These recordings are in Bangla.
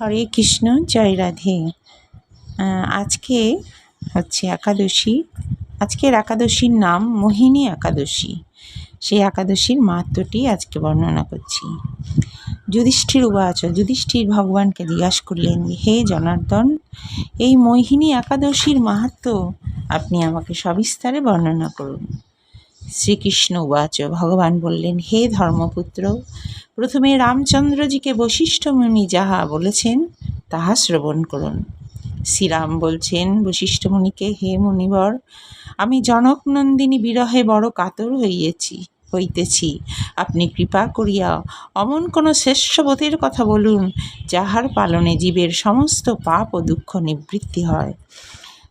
হরে কৃষ্ণ, জয় রাধে। আজকে হচ্ছে একাদশী। আজকের একাদশীর নাম মোহিনী একাদশী। সেই একাদশীর মাহাত্মটি আজকে বর্ণনা করছি। যুধিষ্ঠির উবাচ যুধিষ্ঠির ভগবানকে জিজ্ঞাসা করলেন, হে জনার্দন, এই মোহিনী একাদশীর মাহাত্ম আপনি আমাকে সবিস্তারে বর্ণনা করুন। শ্রীকৃষ্ণ উবাচ। ভগবান বললেন, হে ধর্মপুত্র, প্রথমে রামচন্দ্রজিকে বশিষ্ঠ মুনি যাহা বলেছেন, তাহা শ্রবণ করুন। শ্রীরাম বলছেন, বশিষ্ঠ মুনিকে, হে মুনিবর, আমি জনক নন্দিনী বিরহে বড় কাতর হইয়েছি, হইতেছি। আপনি কৃপা করিয়া অমন কোনো শ্রেষ্ঠবতের কথা বলুন, যাহার পালনে জীবের সমস্ত পাপ ও দুঃখ নিবৃত্তি হয়।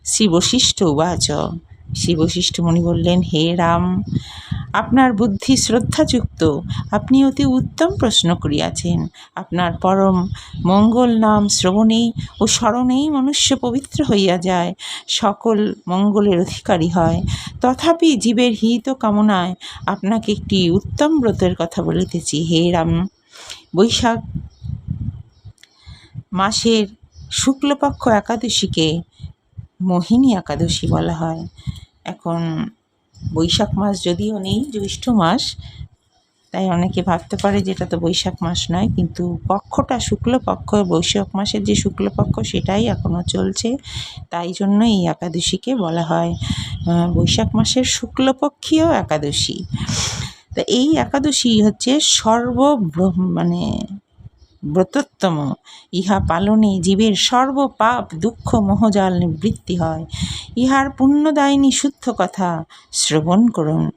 শ্রী বশিষ্ঠ উবাচ। শ্রী বশিষ্ঠ মুনি বললেন, হে রাম, আপনার বুদ্ধি শ্রদ্ধাযুক্ত। আপনি অতি উত্তম প্রশ্ন করিয়াছেন। আপনার পরম মঙ্গল নাম শ্রবণেই ও স্মরণেই মনুষ্য পবিত্র হইয়া যায়। সকল মঙ্গলের অধিকারী হয়। তথাপি জীবের হিত কামনায় আপনাকে একটি উত্তম ব্রতের কথা বলিতেছি। হে রাম, বৈশাখ মাসের শুক্লপক্ষ একাদশীকে মোহিনী একাদশী বলা হয়। এখন বৈশাখ মাস যদিও নেই, জ্যৈষ্ঠ মাস, তাই অনেকে ভাবতে পারে যে এটা তো বৈশাখ মাস নয়, কিন্তু পক্ষটা শুক্লপক্ষ, বৈশাখ মাসের যে শুক্লপক্ষ সেটাই এখনও চলছে। তাই জন্য এই একাদশীকে বলা হয় বৈশাখ মাসের শুক্লপক্ষীয় একাদশী। তা এই একাদশী হচ্ছে সর্ব মানে ব্রতোত্তম। ইহা পালনে জীবের সর্বপাপ, দুঃখ, মহজাল নিবৃত্তি হয়। ইহার পুণ্যদায়িনী শুদ্ধ কথা, শ্রবণ করুন।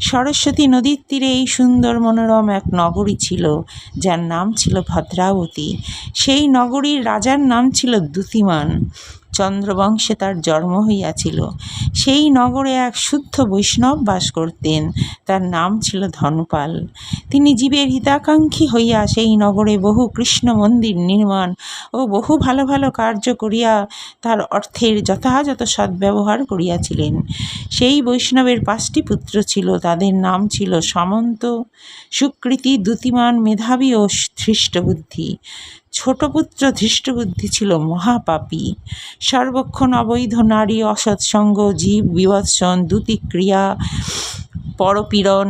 সরস্বতী নদীর তীরে এই সুন্দর মনোরম এক নগরী ছিল, যার নাম ছিল ভদ্রাবতী। সেই নগরীর রাজার নাম ছিল দ্যুতিমান চন্দ্রবংশে তার জন্ম হইয়াছিল। সেই নগরে এক শুদ্ধ বৈষ্ণব বাস করতেন। তার নাম ছিল ধনপাল। তিনি জীবের হিতাকাঙ্ক্ষী হইয়া সেই নগরে বহু কৃষ্ণ মন্দির নির্মাণ ও বহু ভালো ভালো কার্য করিয়া তার অর্থের যথাযথ সদ্ব্যবহার করিয়াছিলেন। সেই বৈষ্ণবের পাঁচটি পুত্র ছিল, তাদের নাম ছিল সামন্ত, সুকৃতি, দ্যুতিমান, মেধাবী ও ধৃষ্টবুদ্ধি। ছোট পুত্র ধৃষ্টবুদ্ধি ছিল মহাপাপী। সর্বক্ষণ অবৈধ নারী অসৎসঙ্গ জীব বিবৎসন দ্যুতিক্রিয়া পরপীড়ন,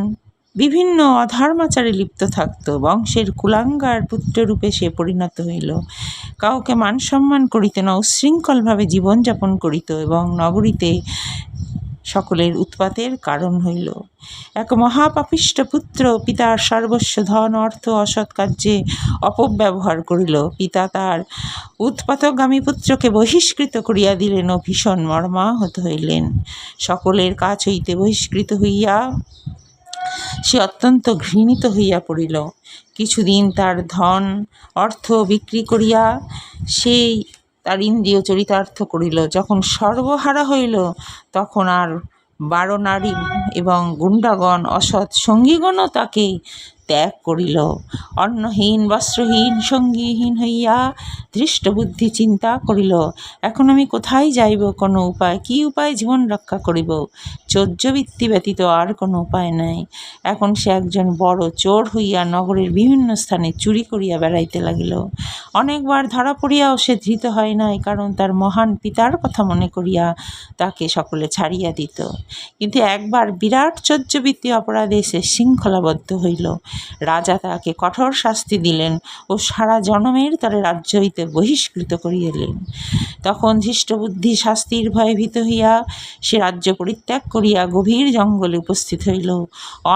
বিভিন্ন অধর্মাচারে লিপ্ত থাকত। বংশের কুলাঙ্গার পুত্ররূপে সে পরিণত হইল। কাউকে মান সম্মান করিত না উশৃঙ্খলভাবে জীবনযাপন করিত এবং নগরীতে সকলের উৎপাতের কারণ হইল। এক মহাপাপিষ্ট পুত্র পিতার সর্বস্ব ধন, অর্থ, অসৎ কার্যে অপব্যবহার করিল। পিতা তার উৎপাতগামী পুত্রকে বহিষ্কৃত করিয়া দিলেন ও ভীষণ মর্মাহত হইলেন। সকলের কাছ হইতে বহিষ্কৃত হইয়া সে অত্যন্ত ঘৃণিত হইয়া পড়িল। কিছুদিন তার ধন, অর্থ বিক্রি করিয়া সেই তার ইন্দ্রিয় চরিতার্থ করিল। যখন সর্বহারা হইল, তখন আর বারো নারী এবং গুণ্ডাগণ অসৎ সঙ্গীগণও তাকে ত্যাগ করিল। অন্নহীন, বস্ত্রহীন, সঙ্গীহীন হইয়া ধৃষ্টবুদ্ধি চিন্তা করিল, এখন আমি কোথায় যাইব? কোনো উপায়? কি উপায় জীবন রক্ষা করিব? চৌর্যবৃত্তি ব্যতীত আর কোনো উপায় নাই। এখন সে একজন বড় চোর হইয়া নগরের বিভিন্ন স্থানে চুরি করিয়া বেড়াইতে লাগিল। অনেকবার ধরা পড়িয়াও সে ধৃত হয় নাই, কারণ তার মহান পিতার কথা মনে করিয়া তাকে সকলে ছাড়িয়া দিত। কিন্তু একবার বিরাট চৌর্যবৃত্তি অপরাধে সে শৃঙ্খলাবদ্ধ হইল। রাজা তাকে কঠোর শাস্তি দিলেন ও সারা জনমের তরে রাজ্য হইতে বহিষ্কৃত করিলেন তখন ধৃষ্টবুদ্ধি শাস্তির ভয়ে ভীত হইয়া সে রাজ্য পরিত্যাগ করিয়া গভীর জঙ্গলে উপস্থিত হইল।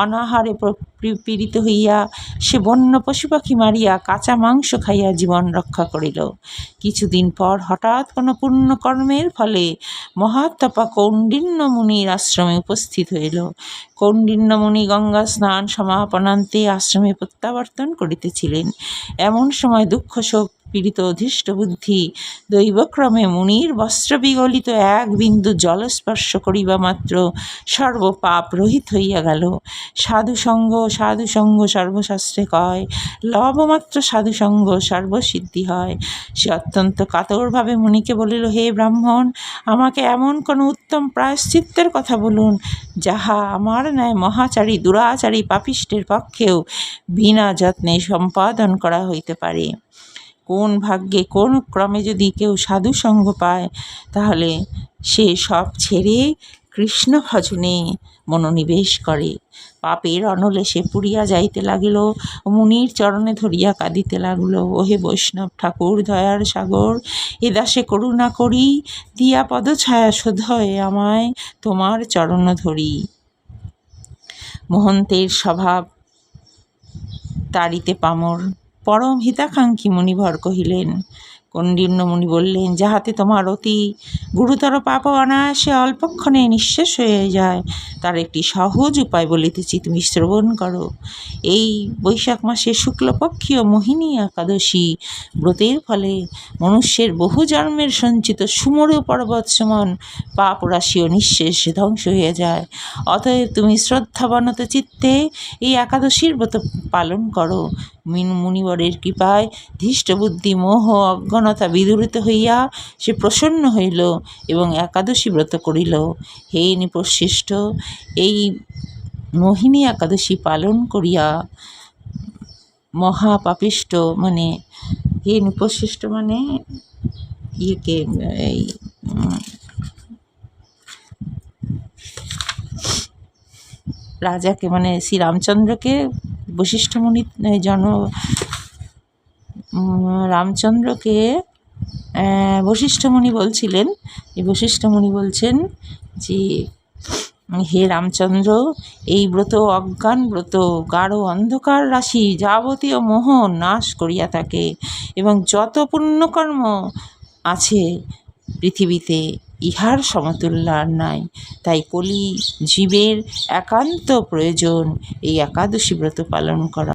অনাহারে পীড়িত হইয়া সে বন্য পশু পাখি মারিয়া কাঁচা মাংস খাইয়া জীবন রক্ষা করিল। কিছুদিন পর হঠাৎ কোনো পুণ্যকর্মের ফলে মহাত্মা কৌণ্ডিন্য মুনির আশ্রমে উপস্থিত হইল। কৌণ্ডিন্য মুনি গঙ্গা স্নান সমাপনান্তে আশ্রমে প্রত্যাবর্তন করিতেছিলেন। এমন সময় দুঃখ শোক পীড়িত অধিষ্ঠ বুদ্ধি দৈবক্রমে মুনির বস্ত্র বিগলিত এক বিন্দু জলস্পর্শ করিবা মাত্র, সর্বপাপ রহিত হইয়া গেল। সাধুসঙ্গ সাধুসঙ্গ সর্বশাস্ত্রে কয় লবমাত্র সাধুসঙ্গ সর্বসিদ্ধি হয়। সে অত্যন্ত কাতরভাবে মুনিকে বলিল, হে ব্রাহ্মণ, আমাকে এমন কোনো উত্তম প্রায়শ্চিত্তের কথা বলুন, যাহা আমার ন্যায় মহাচারী, দুরাচারী, পাপিষ্টের পক্ষেও বিনা যত্নে সম্পাদন করা হইতে পারে। কোন ভাগ্যে কোন ক্রমে যদি কেউ সাধু সঙ্গ পায়, তাহলে সে সব ছেড়ে কৃষ্ণ ভজনে মনোনিবেশ করে। পাপের অনলে সে পুড়িয়া যাইতে লাগিল, মুনির চরণে ধরিয়া কাঁদিতে লাগল, ওহে বৈষ্ণব ঠাকুর, দয়ার সাগর, এ দাসে করুণা করি, দিয়া পদছায়া শোধয় আমায়, তোমার চরণ ধরি। মহন্তের স্বভাব তাড়িতে পামর। পরম হিতাকাঙ্ক্ষী মুনিভর কহিলেন কণ্ডিন্য মুনি বললেন, যাহাতে তোমার অতি গুরুতর পাপ অনায়াসে অল্পক্ষণে নিঃশেষ হয়ে যায়, তার একটি সহজ উপায় বলিতেছি, তুমি শ্রবণ করো। এই বৈশাখ মাসে শুক্লপক্ষীয় মোহিনী একাদশী ব্রতের ফলে মনুষ্যের বহু জন্মের সঞ্চিত সুমরু পর্বত সমান পাপ রাশি ও নিঃশেষ ধ্বংস হয়ে যায়। অতএব তুমি শ্রদ্ধাবনত চিত্তে এই একাদশীর ব্রত পালন করো। মিন মুনিবরের কৃপায় ধৃষ্টবুদ্ধি, মোহ, অজ্ঞানতা বিদূরিত হইয়া সে প্রসন্ন হইল এবং একাদশী ব্রত করিল। হে নিপশ্রেষ্ঠ, এই মোহিনী একাদশী পালন করিয়া মহাপাপিষ্ট মানে হে নিপশ্রেষ্ঠ মানে ইয়েকে, এই, রাজাকে মানে শ্রীরামচন্দ্রকে বশিষ্ঠ মুনি জন রামচন্দ্রকে বশিষ্ঠমণি বলছিলেন, এই বশিষ্ঠমণি বলছেন যে, হে রামচন্দ্র, এই ব্রত অজ্ঞান ব্রত, গাঢ় অন্ধকার রাশি, যাবতীয় মোহ নাশ করিয়া থাকে এবং যত পুণ্যকর্ম আছে পৃথিবীতে ইহার সমতুল্য আর নাই। তাই কলি জীবের একান্ত প্রয়োজন এই একাদশী ব্রত পালন করা।